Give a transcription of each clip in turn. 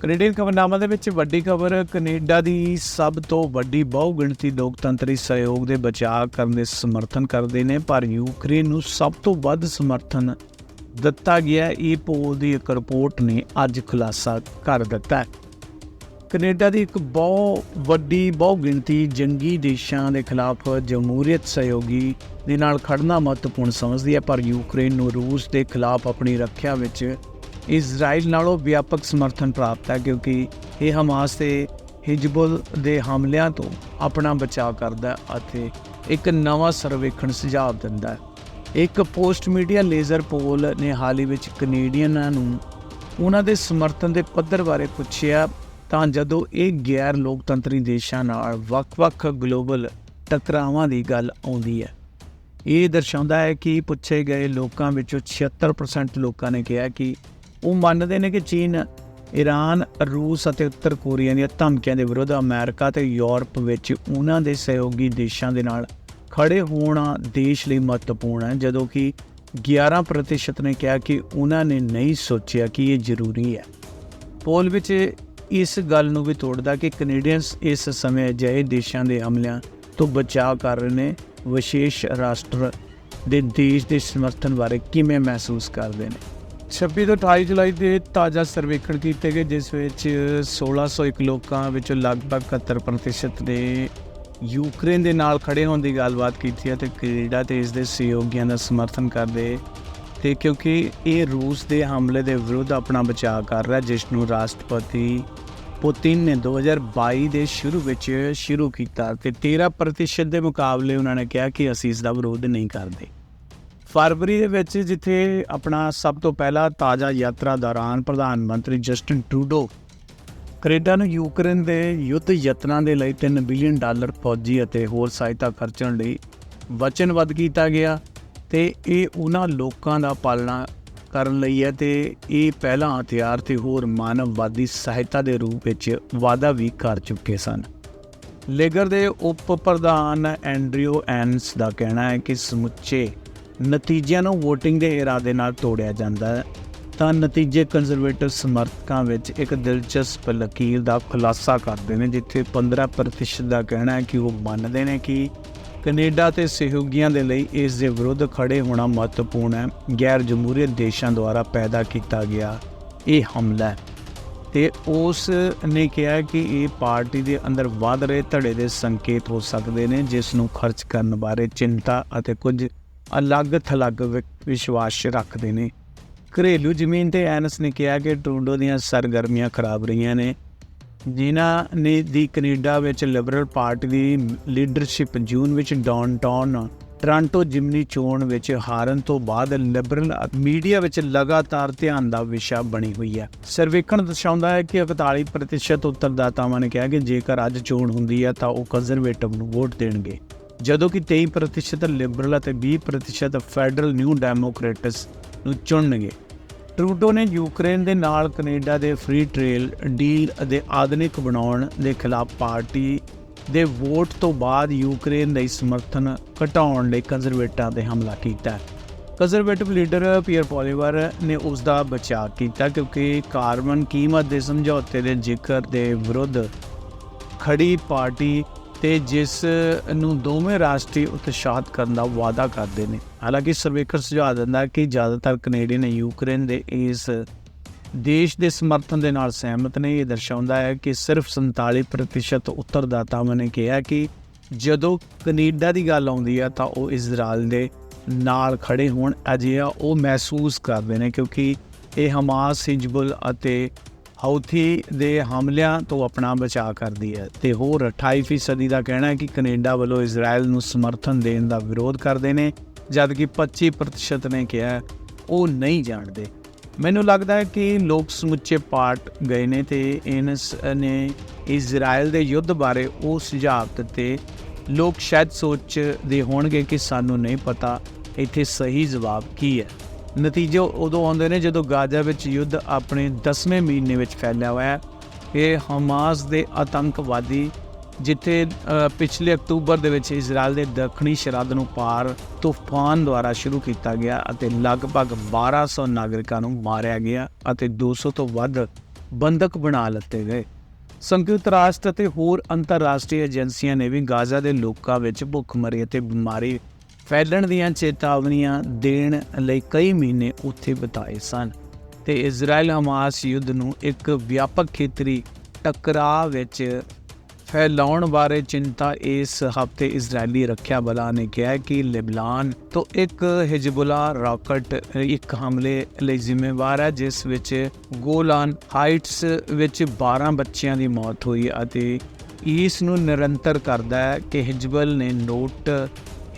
Canadian ਖਬਰਨਾਮਾ ਦੇ ਵਿੱਚ ਵੱਡੀ ਖਬਰ, ਕੈਨੇਡਾ ਦੀ ਸਭ ਤੋਂ ਵੱਡੀ ਬਹੁਗਿਣਤੀ ਲੋਕਤੰਤਰੀ ਸਹਿਯੋਗ ਦੇ ਬਚਾਅ ਕਰਨ ਦੇ ਸਮਰਥਨ ਕਰਦੇ ਨੇ, ਪਰ ਯੂਕਰੇਨ ਨੂੰ ਸਭ ਤੋਂ ਵੱਧ ਸਮਰਥਨ ਦਿੱਤਾ ਗਿਆ ਹੈ। ਇਹ ਪੋਲ ਦੀ ਇੱਕ ਰਿਪੋਰਟ ਨੇ ਅੱਜ ਖੁਲਾਸਾ ਕਰ ਦਿੱਤਾ ਹੈ ਕੈਨੇਡਾ ਦੀ ਇੱਕ ਬਹੁਤ ਵੱਡੀ ਬਹੁਗਿਣਤੀ ਜੰਗੀ ਦੇਸ਼ਾਂ ਦੇ ਖਿਲਾਫ ਜਮਹੂਰੀਅਤ ਸਹਿਯੋਗੀ ਦੇ ਨਾਲ ਖੜਨਾ ਮਹੱਤਵਪੂਰਨ ਸਮਝਦੀ ਹੈ, ਪਰ ਯੂਕਰੇਨ ਨੂੰ ਰੂਸ ਦੇ ਖਿਲਾਫ ਆਪਣੀ ਰੱਖਿਆ ਵਿੱਚ ਇਜ਼ਰਾਈਲ ਨਾਲੋਂ ਵਿਆਪਕ ਸਮਰਥਨ ਪ੍ਰਾਪਤ ਹੈ ਕਿਉਂਕਿ ਇਹ ਹਮਾਸ ਤੇ ਹਿਜਬੁਲ ਦੇ ਹਮਲਿਆਂ ਤੋਂ ਆਪਣਾ ਬਚਾਅ ਕਰਦਾ ਅਤੇ ਇੱਕ ਨਵਾਂ ਸਰਵੇਖਣ ਸੁਝਾਅ ਦਿੰਦਾ ਹੈ। ਇੱਕ ਪੋਸਟ ਮੀਡੀਆ ਲੇਜ਼ਰ ਪੋਲ ਨੇ ਹਾਲ ਹੀ ਵਿੱਚ ਕੈਨੇਡੀਅਨਾਂ ਨੂੰ ਉਹਨਾਂ ਦੇ ਸਮਰਥਨ ਦੇ ਪੱਧਰ ਬਾਰੇ ਪੁੱਛਿਆ ਤਾਂ ਜਦੋਂ ਇਹ ਗੈਰ ਲੋਕਤੰਤਰੀ ਦੇਸ਼ਾਂ ਨਾਲ ਵੱਖ-ਵੱਖ ਗਲੋਬਲ ਟਕਰਾਵਾਂ ਦੀ ਗੱਲ ਆਉਂਦੀ ਹੈ, ਇਹ ਦਰਸਾਉਂਦਾ ਹੈ ਕਿ ਪੁੱਛੇ ਗਏ ਲੋਕਾਂ ਵਿੱਚੋਂ 76% ਲੋਕਾਂ ਨੇ ਕਿਹਾ ਕਿ ਉਹ ਮੰਨਦੇ ਨੇ ਕਿ ਚੀਨ ਈਰਾਨ ਰੂਸ ਅਤੇ ਉੱਤਰ ਕੋਰੀਆ ਦੀਆਂ ਧਮਕੀਆਂ ਦੇ ਵਿਰੁੱਧ ਅਮਰੀਕਾ ਤੇ ਯੂਰਪ ਵਿੱਚ ਉਹਨਾਂ ਦੇ ਸਹਿਯੋਗੀ ਦੇਸ਼ਾਂ ਦੇ ਨਾਲ ਖੜੇ ਹੋਣਾ ਦੇਸ਼ ਲਈ ਮਹੱਤਵਪੂਰਨ ਹੈ, ਜਦੋਂ ਕਿ 11% ਨੇ ਕਿਹਾ ਕਿ ਉਹਨਾਂ ਨੇ ਨਹੀਂ ਸੋਚਿਆ ਕਿ ਇਹ ਜ਼ਰੂਰੀ ਹੈ। ਪੋਲ ਵਿੱਚ ਇਸ ਗੱਲ ਨੂੰ ਵੀ ਤੋੜਦਾ ਕਿ ਕੈਨੇਡੀਅਨਸ ਇਸ ਸਮੇਂ ਅਜਿਹੇ ਦੇਸ਼ਾਂ ਦੇ ਹਮਲਿਆਂ ਤੋਂ ਬਚਾਅ ਕਰ ਰਹੇ ਨੇ, ਵਿਸ਼ੇਸ਼ ਰਾਸ਼ਟਰ ਦੇ ਦੇਸ਼ ਦੇ ਸਮਰਥਨ ਬਾਰੇ ਕਿਵੇਂ ਮਹਿਸੂਸ ਕਰਦੇ ਨੇ। 26 ਤੋਂ 28 ਜੁਲਾਈ ਦੇ ਤਾਜ਼ਾ ਸਰਵੇਖਣ ਕੀਤੇ ਗਏ, ਜਿਸ ਵਿੱਚ 1601 ਲੋਕਾਂ ਵਿੱਚੋਂ ਲਗਭਗ 71% ਨੇ ਯੂਕਰੇਨ ਦੇ ਨਾਲ ਖੜੇ ਹੋਣ ਦੀ ਗੱਲਬਾਤ ਕੀਤੀ ਹੈ ਤੇ ਕੈਨੇਡਾ ਤੇ ਇਸ ਦੇ ਸਹਿਯੋਗੀਆਂ ਦਾ ਸਮਰਥਨ ਕਰਦੇ ਤੇ ਕਿਉਂਕਿ ਇਹ ਰੂਸ ਦੇ ਹਮਲੇ ਦੇ ਵਿਰੁੱਧ ਆਪਣਾ ਬਚਾਅ ਕਰ ਰਿਹਾ, ਜਿਸ ਨੂੰ ਰਾਸ਼ਟਰਪਤੀ ਪੁਤਿਨ ਨੇ 2022 ਦੇ ਸ਼ੁਰੂ ਵਿੱਚ ਸ਼ੁਰੂ ਕੀਤਾ ਤੇ 13% ਦੇ ਮੁਕਾਬਲੇ ਉਹਨਾਂ ਨੇ ਕਿਹਾ ਕਿ ਅਸੀਂ ਇਸ ਦਾ ਵਿਰੋਧ ਨਹੀਂ ਕਰਦੇ। ਫਰਵਰੀ ਦੇ ਵਿੱਚ ਜਿੱਥੇ ਆਪਣਾ ਸਭ ਤੋਂ ਪਹਿਲਾ ਤਾਜ਼ਾ ਯਾਤਰਾ ਦੌਰਾਨ ਪ੍ਰਧਾਨ ਮੰਤਰੀ ਜਸਟਿਨ ਟਰੂਡੋ ਕੈਨੇਡਾ ਨੂੰ ਯੂਕਰੇਨ ਦੇ ਯੁੱਧ ਯਤਨਾਂ ਦੇ ਲਈ 3 ਬਿਲੀਅਨ ਡਾਲਰ ਫੌਜੀ ਅਤੇ ਹੋਰ ਸਹਾਇਤਾ ਖਰਚਣ ਲਈ ਵਚਨਬੱਧ ਕੀਤਾ ਗਿਆ ਤੇ ਇਹ ਉਹਨਾਂ ਲੋਕਾਂ ਦਾ ਪਾਲਣਾ ਕਰਨ ਲਈ ਹੈ ਤੇ ਇਹ ਪਹਿਲਾਂ ਹਥਿਆਰ ਤੇ ਹੋਰ ਮਾਨਵਵਾਦੀ ਸਹਾਇਤਾ ਦੇ ਰੂਪ ਵਿੱਚ ਵਾਅਦਾ ਵੀ ਕਰ ਚੁੱਕੇ ਸਨ। ਲੇਗਰ ਦੇ ਉਪ ਪ੍ਰਧਾਨ ਐਂਡਰਿਓ ਐਨਸ ਦਾ ਕਹਿਣਾ ਹੈ ਕਿ ਸਮੁੱਚੇ ਨਤੀਜਿਆਂ ਨੂੰ VOTING ਦੇ ਇਰਾਦੇ ਨਾਲ ਤੋੜਿਆ ਜਾਂਦਾ ਹੈ। ਤਾਂ ਨਤੀਜੇ ਕੰਜ਼ਰਵੇਟਿਵ ਸਮਰਥਕਾਂ ਵਿੱਚ ਇੱਕ ਦਿਲਚਸਪ ਲਕੀਰ ਦਾ ਖੁਲਾਸਾ ਕਰਦੇ ਨੇ, ਜਿੱਥੇ 15% ਦਾ ਕਹਿਣਾ ਹੈ ਕਿ ਉਹ ਮੰਨਦੇ ਨੇ ਕਿ ਕੈਨੇਡਾ ਤੇ ਸਹਿਯੋਗੀਆਂ ਦੇ ਲਈ ਇਸ ਦੇ ਵਿਰੁੱਧ ਖੜੇ ਹੋਣਾ ਮਹੱਤਵਪੂਰਨ ਹੈ। ਗੈਰ ਜਮਹੂਰੀਅਤ ਦੇਸ਼ਾਂ ਦੁਆਰਾ ਪੈਦਾ ਕੀਤਾ ਗਿਆ ਇਹ ਹਮਲਾ ਹੈ। ਤੇ ਉਸ ਨੇ ਕਿਹਾ ਕਿ ਇਹ ਪਾਰਟੀ ਦੇ ਅੰਦਰ ਵੱਧ ਰਹੇ ਧੜੇ ਦੇ ਸੰਕੇਤ ਹੋ ਸਕਦੇ ਨੇ, ਜਿਸ ਨੂੰ ਖਰਚ ਕਰਨ ਬਾਰੇ ਚਿੰਤਾ ਅਤੇ ਕੁਝ ਅਲੱਗ-ਥਲੱਗ ਵਿ- ਵਿਸ਼ਵਾਸ ਰੱਖਦੇ ਨੇ। ਘਰੇਲੂ ਜ਼ਮੀਨ ਤੇ ਐਨਸ ਨੇ ਕਿਹਾ ਕਿ ਟਰੂਡੋ ਦੀਆਂ ਸਰਗਰਮੀਆਂ ਖਰਾਬ ਰਹੀਆਂ ਨੇ। ਜਿਨ੍ਹਾਂ ਨੇ ਦੀ ਕੈਨੇਡਾ ਵਿੱਚ ਲਿਬਰਲ ਪਾਰਟੀ ਦੀ ਲੀਡਰਸ਼ਿਪ ਜੂਨ ਵਿੱਚ ਡਾਊਨਟਾਊਨ ਟ੍ਰਾਂਟੋ ਜਿਮਨੀ ਚੋਣ ਵਿੱਚ ਹਾਰਨ ਤੋਂ ਬਾਅਦ ਲਿਬਰਲ ਮੀਡੀਆ ਵਿੱਚ ਲਗਾਤਾਰ ਧਿਆਨ ਦਾ ਵਿਸ਼ਾ ਬਣੀ ਹੋਈ ਹੈ। ਸਰਵੇਖਣ ਦਰਸਾਉਂਦਾ ਹੈ ਕਿ 41% ਉੱਤਰਦਾਤਾਵਾਂ ਨੇ ਕਿਹਾ ਕਿ ਜੇਕਰ ਅੱਜ ਚੋਣ ਹੁੰਦੀ ਹੈ ਤਾਂ ਉਹ ਕੰਜ਼ਰਵੇਟਿਵ ਨੂੰ ਵੋਟ ਦੇਣਗੇ। ਜਦੋਂ ਕਿ 23% ਲਿਬਰਲ ਅਤੇ 20% ਫੈਡਰਲ ਨਿਊ ਡੈਮੋਕ੍ਰੇਟਸ ਨੂੰ ਚੁਣਨਗੇ। ਟਰੂਡੋ ਨੇ ਯੂਕਰੇਨ ਦੇ ਨਾਲ ਕੈਨੇਡਾ ਦੇ ਫ੍ਰੀ ਟ੍ਰੇਲ ਡੀਲ ਅਤੇ ਆਧੁਨਿਕ ਬਣਾਉਣ ਦੇ ਖਿਲਾਫ ਪਾਰਟੀ ਦੇ ਵੋਟ ਤੋਂ ਬਾਅਦ ਯੂਕਰੇਨ ਲਈ ਸਮਰਥਨ ਘਟਾਉਣ ਲਈ ਕੰਜ਼ਰਵੇਟਰਾਂ ਤੇ ਹਮਲਾ ਕੀਤਾ। ਕੰਜ਼ਰਵੇਟਿਵ ਲੀਡਰ ਪੀਅਰ ਪੋਲੀਵਰ ਨੇ ਉਸ ਦਾ ਬਚਾਅ ਕੀਤਾ ਕਿਉਂਕਿ ਕਾਰਬਨ ਕੀਮਤ ਦੇ ਸਮਝੌਤੇ ਦੇ ਜ਼ਿਕਰ ਦੇ ਵਿਰੁੱਧ ਖੜੀ ਪਾਰਟੀ ਤੇ ਜਿਸ ਨੂੰ ਦੋਵੇਂ ਰਾਸ਼ਟਰੀ ਉਤਸ਼ਾਹਤ ਕਰਨ ਦਾ ਵਾਅਦਾ ਕਰਦੇ ਨੇ। ਹਾਲਾਂਕਿ ਸਰਵੇਖਣ ਸੁਝਾਅ ਦਿੰਦਾ ਕਿ ਜ਼ਿਆਦਾਤਰ ਕੈਨੇਡੀਅਨ ਯੂਕਰੇਨ ਦੇ ਇਸ ਦੇਸ਼ ਦੇ ਸਮਰਥਨ ਦੇ ਨਾਲ ਸਹਿਮਤ ਨੇ। ਇਹ ਦਰਸਾਉਂਦਾ ਹੈ ਕਿ ਸਿਰਫ 47% ਉੱਤਰਦਾਤਾਵਾਂ ਨੇ ਕਿਹਾ ਕਿ ਜਦੋਂ ਕੈਨੇਡਾ ਦੀ ਗੱਲ ਆਉਂਦੀ ਹੈ ਤਾਂ ਉਹ ਇਜ਼ਰਾਈਲ ਦੇ ਨਾਲ ਖੜੇ ਹੋਣ, ਅਜਿਹਾ ਉਹ ਮਹਿਸੂਸ ਕਰਦੇ ਨੇ ਕਿਉਂਕਿ ਇਹ ਹਮਾਸ, ਹਿਜਬੁਲ ਅਤੇ ਹੌਥੀ ਦੇ ਹਮਲਿਆਂ ਤੋਂ ਆਪਣਾ ਬਚਾਅ ਕਰਦੀ ਹੈ ਤੇ ਹੋਰ 28% ਦਾ ਕਹਿਣਾ ਹੈ ਕਿ ਕੈਨੇਡਾ ਵੱਲੋਂ ਇਜ਼ਰਾਈਲ ਨੂੰ ਸਮਰਥਨ ਦੇਣ ਦਾ ਵਿਰੋਧ ਕਰਦੇ ਨੇ, ਜਦਕਿ 25% ਨੇ ਕਿਹਾ ਉਹ ਨਹੀਂ ਜਾਣਦੇ। ਮੈਨੂੰ ਲੱਗਦਾ ਹੈ ਕਿ ਲੋਕ ਸਮੁੱਚੇ ਪਾਰਟ ਗਏ ਨੇ ਤੇ ਇਨਸ ਨੇ ਇਜ਼ਰਾਈਲ ਦੇ ਯੁੱਧ ਬਾਰੇ ਉਹ ਸੁਝਾਅ ਦਿੱਤੇ। ਲੋਕ ਸ਼ਾਇਦ ਸੋਚਦੇ ਹੋਣਗੇ ਕਿ ਸਾਨੂੰ ਨਹੀਂ ਪਤਾ ਇੱਥੇ ਸਹੀ ਜਵਾਬ ਕੀ ਹੈ। ਨਤੀਜੇ ਉਦੋਂ ਆਉਂਦੇ ਨੇ ਜਦੋਂ ਗਾਜ਼ਾ ਵਿੱਚ ਯੁੱਧ ਆਪਣੇ 10ਵੇਂ ਮਹੀਨੇ ਵਿੱਚ ਫੈਲਿਆ ਹੋਇਆ ਹੈ। ਇਹ ਹਮਾਸ ਦੇ ਆਤੰਕਵਾਦੀ ਜਿੱਥੇ ਪਿਛਲੇ ਅਕਤੂਬਰ ਦੇ ਵਿੱਚ ਇਜ਼ਰਾਈਲ ਦੇ ਦੱਖਣੀ ਸਰਹੱਦ ਨੂੰ ਪਾਰ ਤੂਫਾਨ ਦੁਆਰਾ ਸ਼ੁਰੂ ਕੀਤਾ ਗਿਆ ਅਤੇ ਲਗਭਗ 1200 ਨਾਗਰਿਕਾਂ ਨੂੰ ਮਾਰਿਆ ਗਿਆ ਅਤੇ 200 ਤੋਂ ਵੱਧ ਬੰਦਕ ਬਣਾ ਲਿੱਤੇ ਗਏ। ਸੰਯੁਕਤ ਰਾਸ਼ਟਰ ਅਤੇ ਹੋਰ ਅੰਤਰਰਾਸ਼ਟਰੀ ਏਜੰਸੀਆਂ ਨੇ ਵੀ ਗਾਜ਼ਾ ਦੇ ਲੋਕਾਂ ਵਿੱਚ ਭੁੱਖਮਰੀ ਅਤੇ ਬਿਮਾਰੀ ਫੈਲਣ ਦੀਆਂ ਚੇਤਾਵਨੀਆਂ ਦੇਣ ਲਈ ਕਈ ਮਹੀਨੇ ਉੱਥੇ ਬਿਤਾਏ ਸਨ ਤੇ ਇਜ਼ਰਾਈਲ ਹਮਾਸ ਯੁੱਧ ਨੂੰ ਇੱਕ ਵਿਆਪਕ ਖੇਤਰੀ ਟਕਰਾਅ ਵਿੱਚ ਫੈਲਾਉਣ ਬਾਰੇ ਚਿੰਤਾ ਇਸ ਹਫ਼ਤੇ ਇਜ਼ਰਾਈਲੀ ਰੱਖਿਆ ਬਲਾਂ ਨੇ ਕਿਹਾ ਕਿ ਲਿਬਨਾਨ ਤੋਂ ਇੱਕ ਹਿਜਬੁਲਾ ਰਾਕਟ ਇੱਕ ਹਮਲੇ ਲਈ ਜ਼ਿੰਮੇਵਾਰ ਹੈ, ਜਿਸ ਵਿੱਚ ਗੋਲਾਨ ਹਾਈਟਸ ਵਿੱਚ 12 ਬੱਚਿਆਂ ਦੀ ਮੌਤ ਹੋਈ ਅਤੇ ਇਸ ਨੂੰ ਨਿਰੰਤਰ ਕਰਦਾ ਹੈ ਕਿ ਹਿਜਬਲ ਨੇ ਨੋਟ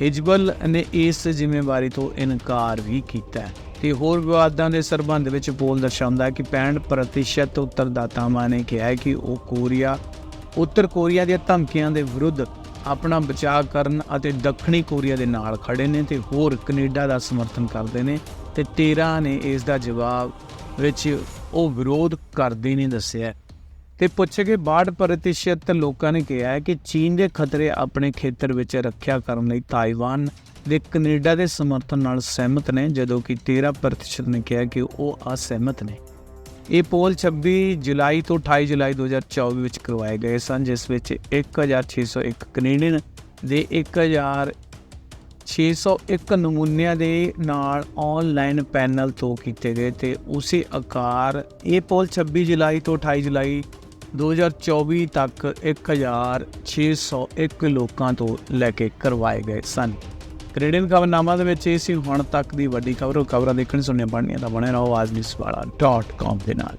ਹਿਜਬਲ ਨੇ ਇਸ ਜ਼ਿੰਮੇਵਾਰੀ ਤੋਂ ਇਨਕਾਰ ਵੀ ਕੀਤਾ ਹੈ ਤੇ ਹੋਰ ਵਿਵਾਦਾਂ ਦੇ ਸਰਬੰਧ ਵਿੱਚ ਬੋਲ ਦਰਸਾਉਂਦਾ ਹੈ ਕਿ 65% ਉੱਤਰਦਾਤਾਵਾਂ ਨੇ ਕਿਹਾ ਹੈ ਕਿ ਉਹ ਕੋਰੀਆ, ਉੱਤਰ ਕੋਰੀਆ ਦੀਆਂ ਧਮਕੀਆਂ ਦੇ ਵਿਰੁੱਧ ਆਪਣਾ ਬਚਾਅ ਕਰਨ ਅਤੇ ਦੱਖਣੀ ਕੋਰੀਆ ਦੇ ਨਾਲ ਖੜੇ ਨੇ ਤੇ ਹੋਰ ਕੈਨੇਡਾ ਦਾ ਸਮਰਥਨ ਕਰਦੇ ਨੇ ਤੇ 13 ਨੇ ਇਸ ਦਾ ਜਵਾਬ ਵਿੱਚ ਉਹ ਵਿਰੋਧ ਕਰਦੇ ਨੇ ਦੱਸਿਆ ਤੇ ਪੁੱਛੇ ਕਿ 62% ਲੋਕਾਂ ਨੇ ਕਿਹਾ ਹੈ ਕਿ ਚੀਨ ਦੇ ਖਤਰੇ ਆਪਣੇ ਖੇਤਰ ਵਿੱਚ ਰੱਖਿਆ ਕਰਨ ਲਈ ਤਾਈਵਾਨ ਦੇ ਕੈਨੇਡਾ ਦੇ ਸਮਰਥਨ ਨਾਲ ਸਹਿਮਤ ਨੇ, ਜਦੋਂ ਕਿ 13% ਨੇ ਕਿਹਾ ਕਿ ਉਹ ਅਸਹਿਮਤ ਨੇ। ਇਹ ਪੋਲ 26 ਜੁਲਾਈ ਤੋਂ 28 ਜੁਲਾਈ 2024 ਵਿੱਚ ਕਰਵਾਏ ਗਏ ਸਨ, ਜਿਸ ਵਿੱਚ 1601 ਕੈਨੇਡੀਅਨ ਦੇ 1601 ਨਮੂਨਿਆਂ ਦੇ ਨਾਲ ਆਨਲਾਈਨ ਪੈਨਲ ਤੋਂ ਕੀਤੇ ਗਏ ਤੇ ਉਸੇ ਆਕਾਰ ਇਹ ਪੋਲ 26 ਜੁਲਾਈ ਤੋਂ 28 ਜੁਲਾਈ 2024 ਤੱਕ 1601 ਲੋਕਾਂ ਤੋਂ ਲੈ ਕੇ ਕਰਵਾਏ ਗਏ ਸਨ। ਕੈਨੇਡੀਅਨ ਖਬਰਨਾਮਾ ਦੇ ਵਿੱਚ ਇਹ ਸੀ, ਹੁਣ ਤੱਕ ਦੀ ਵੱਡੀ ਖਬਰ ਖਬਰਾਂ ਦੇਖਣ ਸੁਣਨੀਆਂ ਪੜ੍ਹਨੀਆਂ ਤਾਂ ਬਣੇ ਰਹੋ ਆਜਨੀਸਵਾਲਾ.com ਦੇ ਨਾਲ।